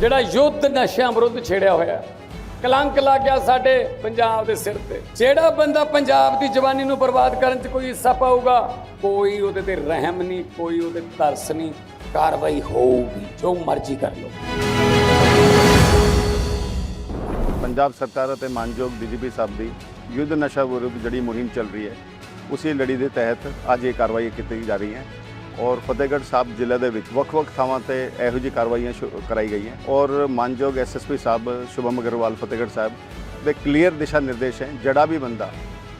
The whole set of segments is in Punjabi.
ਜਿਹੜਾ ਯੁੱਧ ਨਸ਼ਿਆਂ ਵਿਰੁੱਧ ਛੇੜਿਆ ਹੋਇਆ ਕਲੰਕ ਲੱਗ ਗਿਆ ਸਾਡੇ ਪੰਜਾਬ ਦੇ ਸਿਰ ਤੇ। ਜਿਹੜਾ ਬੰਦਾ ਪੰਜਾਬ ਦੀ ਜਵਾਨੀ ਨੂੰ ਬਰਬਾਦ ਕਰਨ 'ਚ ਕੋਈ ਹਿੱਸਾ ਪਾਊਗਾ, ਕੋਈ ਉਹਦੇ ਤੇ ਰਹਿਮ ਨਹੀਂ, ਕੋਈ ਉਹਦੇ ਤਰਸ ਨਹੀਂ, ਕਾਰਵਾਈ ਹੋਊਗੀ, ਜੋ ਮਰਜ਼ੀ ਕਰ ਲਓ। ਪੰਜਾਬ ਸਰਕਾਰ ਅਤੇ ਮਾਨਯੋਗ ਡੀਜੀਪੀ ਸਾਹਿਬ ਦੀ ਯੁੱਧ ਨਸ਼ਾ ਵਿਰੁੱਧ ਜਿਹੜੀ ਮੁਹਿੰਮ ਚੱਲ ਰਹੀ ਹੈ, ਉਸੇ ਲੜੀ ਦੇ ਤਹਿਤ ਅੱਜ ਇਹ ਕਾਰਵਾਈ ਕੀਤੀ ਜਾ ਰਹੀ ਹੈ। ਔਰ ਫਤਿਹਗੜ੍ਹ ਸਾਹਿਬ ਜ਼ਿਲ੍ਹੇ ਦੇ ਵਿੱਚ ਵੱਖ-ਵੱਖ ਥਾਵਾਂ ਤੇ ਇਹੋ ਜਿਹੀ ਕਾਰਵਾਈਆਂ ਸ਼ੁ- ਕਰਾਈ ਗਈਆਂ ਔਰ ਮਾਨਯੋਗ ਐਸਐਸਪੀ ਸਾਹਿਬ, ਸ਼ੁਭਮ ਅਗਰਵਾਲ, ਫਤਿਹਗੜ੍ਹ ਸਾਹਿਬ ਦੇ ਕਲੀਅਰ ਦਿਸ਼ਾ ਨਿਰਦੇਸ਼ ਹੈ, ਜਿਹੜਾ ਵੀ ਬੰਦਾ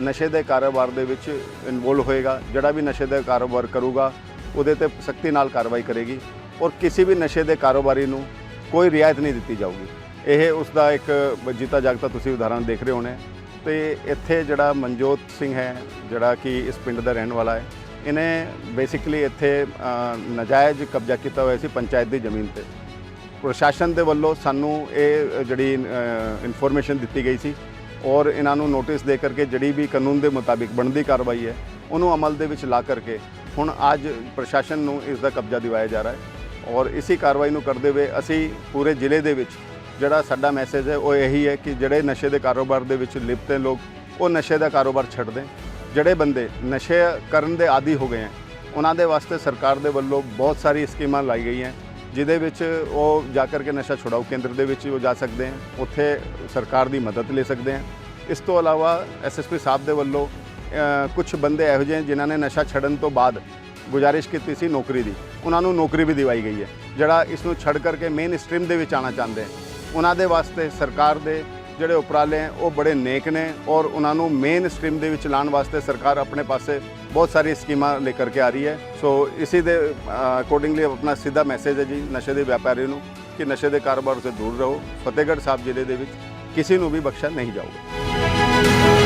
ਨਸ਼ੇ ਦੇ ਕਾਰੋਬਾਰ ਦੇ ਵਿੱਚ ਇਨਵੋਲਵ ਹੋਏਗਾ, ਜਿਹੜਾ ਵੀ ਨਸ਼ੇ ਦਾ ਕਾਰੋਬਾਰ ਕਰੂਗਾ, ਉਹਦੇ ਤੇ ਸਖਤੀ ਨਾਲ ਕਾਰਵਾਈ ਕਰੇਗੀ ਔਰ ਕਿਸੇ ਵੀ ਨਸ਼ੇ ਦੇ ਕਾਰੋਬਾਰੀ ਨੂੰ ਕੋਈ ਰਿਆਇਤ ਨਹੀਂ ਦਿੱਤੀ ਜਾਊਗੀ। ਇਹ ਉਸ ਦਾ ਇੱਕ ਜੀਤਾ ਜਾਗਤਾ ਤੁਸੀਂ ਉਦਾਹਰਣ ਦੇਖ ਰਹੇ ਹੋਣੇ। ਤੇ ਇੱਥੇ ਜਿਹੜਾ ਮਨਜੋਤ ਸਿੰਘ ਹੈ, ਜਿਹੜਾ ਕਿ ਇਸ ਪਿੰਡ ਦਾ ਰਹਿਣ ਵਾਲਾ ਹੈ ਇਹਨੇ ਬੇਸਿਕਲੀ ਇੱਥੇ ਅ, ਨਜਾਇਜ਼ ਕਬਜ਼ਾ ਕੀਤਾ ਹੋਇਆ ਸੀ ਪੰਚਾਇਤ ਦੀ ਜ਼ਮੀਨ ਤੇ ਪ੍ਰਸ਼ਾਸਨ ਦੇ ਵੱਲੋਂ ਸਾਨੂੰ ਇਹ ਜਿਹੜੀ ਇਨਫੋਰਮੇਸ਼ਨ ਦਿੱਤੀ ਗਈ ਸੀ ਔਰ ਇਹਨਾਂ ਨੂੰ ਨੋਟਿਸ ਦੇ ਕਰਕੇ ਜਿਹੜੀ ਵੀ ਕਾਨੂੰਨ ਦੇ ਮੁਤਾਬਿਕ ਬਣਦੀ ਕਾਰਵਾਈ ਹੈ ਉਹਨੂੰ ਅਮਲ ਦੇ ਵਿੱਚ ਲਾ ਕਰਕੇ ਹੁਣ ਅੱਜ ਪ੍ਰਸ਼ਾਸਨ ਨੂੰ ਇਸ ਦਾ ਕਬਜ਼ਾ ਦਿਵਾਇਆ ਜਾ ਰਿਹਾ ਹੈ ਔਰ ਇਸੇ ਕਾਰਵਾਈ ਨੂੰ ਕਰਦੇ ਹੋਏ ਅਸੀਂ ਪੂਰੇ ਜ਼ਿਲ੍ਹੇ ਦੇ ਵਿੱਚ ਜਿਹੜਾ ਸਾਡਾ ਮੈਸੇਜ ਹੈ ਉਹ ਇਹੀ ਹੈ ਕਿ ਜਿਹੜੇ ਨਸ਼ੇ ਦੇ ਕਾਰੋਬਾਰ ਦੇ ਵਿੱਚ ਲਿਪਤ ਹੈ ਲੋਕ ਉਹ ਨਸ਼ੇ ਦਾ ਕਾਰੋਬਾਰ ਛੱਡ ਦੇਣ ਜਿਹੜੇ ਬੰਦੇ ਨਸ਼ੇ ਕਰਨ ਦੇ ਆਦੀ ਹੋ ਗਏ ਹੈ, ਉਹਨਾਂ ਦੇ ਵਾਸਤੇ ਸਰਕਾਰ ਦੇ ਵੱਲੋਂ ਬਹੁਤ ਸਾਰੀ ਸਕੀਮਾਂ ਲਾਈ ਗਈਆਂ ਜਿਹਦੇ ਵਿੱਚ ਉਹ ਜਾ ਕਰਕੇ ਨਸ਼ਾ ਛੁਡਾਊ ਕੇਂਦਰ ਦੇ ਵਿੱਚ ਉਹ ਜਾ ਸਕਦੇ ਹਨ ਉੱਥੇ ਸਰਕਾਰ ਦੀ ਮਦਦ ਲੈ ਸਕਦੇ ਹਨ ਇਸ ਤੋਂ ਇਲਾਵਾ ਐਸਐਸਪੀ ਸਾਹਿਬ ਦੇ ਵੱਲੋਂ ਕੁਝ ਬੰਦੇ ਇਹੋ ਜਿਹੇ ਜਿਨ੍ਹਾਂ ਨੇ ਨਸ਼ਾ ਛੱਡਣ ਤੋਂ ਬਾਅਦ ਗੁਜ਼ਾਰਿਸ਼ ਕੀਤੀ ਸੀ ਨੌਕਰੀ ਦੀ, ਉਹਨਾਂ ਨੂੰ ਨੌਕਰੀ ਵੀ ਦਿਵਾਈ ਗਈ ਹੈ, ਜਿਹੜਾ ਇਸ ਨੂੰ ਛੱਡ ਕਰਕੇ ਮੇਨ ਸਟ੍ਰੀਮ ਦੇ ਵਿੱਚ ਆਉਣਾ ਚਾਹੁੰਦੇ ਹਨ ਉਹਨਾਂ ਦੇ ਵਾਸਤੇ ਸਰਕਾਰ ਦੇ ਜਿਹੜੇ ਉਪਰਾਲੇ ਹੈ, ਉਹ ਬੜੇ ਨੇਕ ਨੇ ਔਰ ਉਹਨਾਂ ਨੂੰ ਮੇਨ ਸਟ੍ਰੀਮ ਦੇ ਵਿੱਚ ਲਾਉਣ ਵਾਸਤੇ ਸਰਕਾਰ ਆਪਣੇ ਪਾਸੇ ਬਹੁਤ ਸਾਰੀ ਸਕੀਮਾਂ ਲੈ ਕਰਕੇ ਆ ਰਹੀ ਹੈ। ਸੋ ਇਸੇ ਦੇ ਅਕੋਰਡਿੰਗਲੀ ਆਪਣਾ ਸਿੱਧਾ ਮੈਸੇਜ ਹੈ ਜੀ ਨਸ਼ੇ ਦੇ ਵਪਾਰੀ ਨੂੰ ਕਿ ਨਸ਼ੇ ਦੇ ਕਾਰੋਬਾਰ ਤੋਂ ਦੂਰ ਰਹੋ। ਫਤਿਹਗੜ੍ਹ ਸਾਹਿਬ ਜ਼ਿਲ੍ਹੇ ਦੇ ਵਿੱਚ ਕਿਸੇ ਨੂੰ ਵੀ ਬਖਸ਼ਿਆ ਨਹੀਂ ਜਾਊਗਾ।